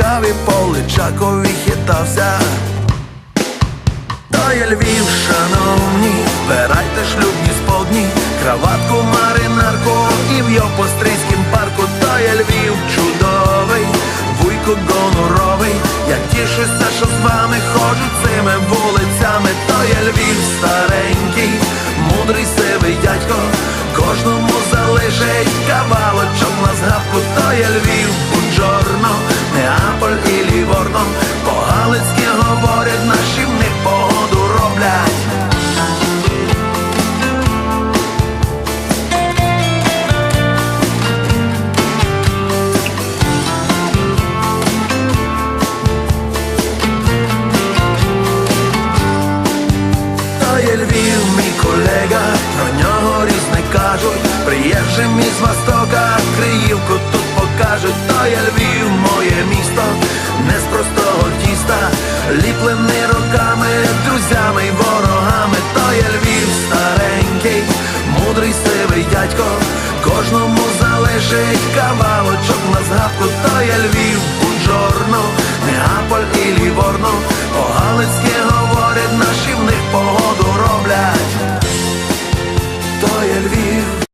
і по личакові хитався. То є Львів, шановні, збирайте шлюбні сподні, краватку, маринарку і в Йопострийськім парку, то є Львів чудовий, вуйко гоноровий, я тішуся, що з вами ходжу цими вулицями, то є Львів старенький, мудрий сивий дядько, кожному залишить кавалочок на згадку, то є Львів, різне кажуть, приїжджим із Востока, Криївку тут покажуть, то є Львів, моє місто, не з простого тіста, ліплений роками, друзями й ворогами, то є Львів старенький, мудрий сивий дядько, кожному залишить кавалочок на згадку, то є Львів, Бунжорно, Неаполь і Ліворно, по-галицьки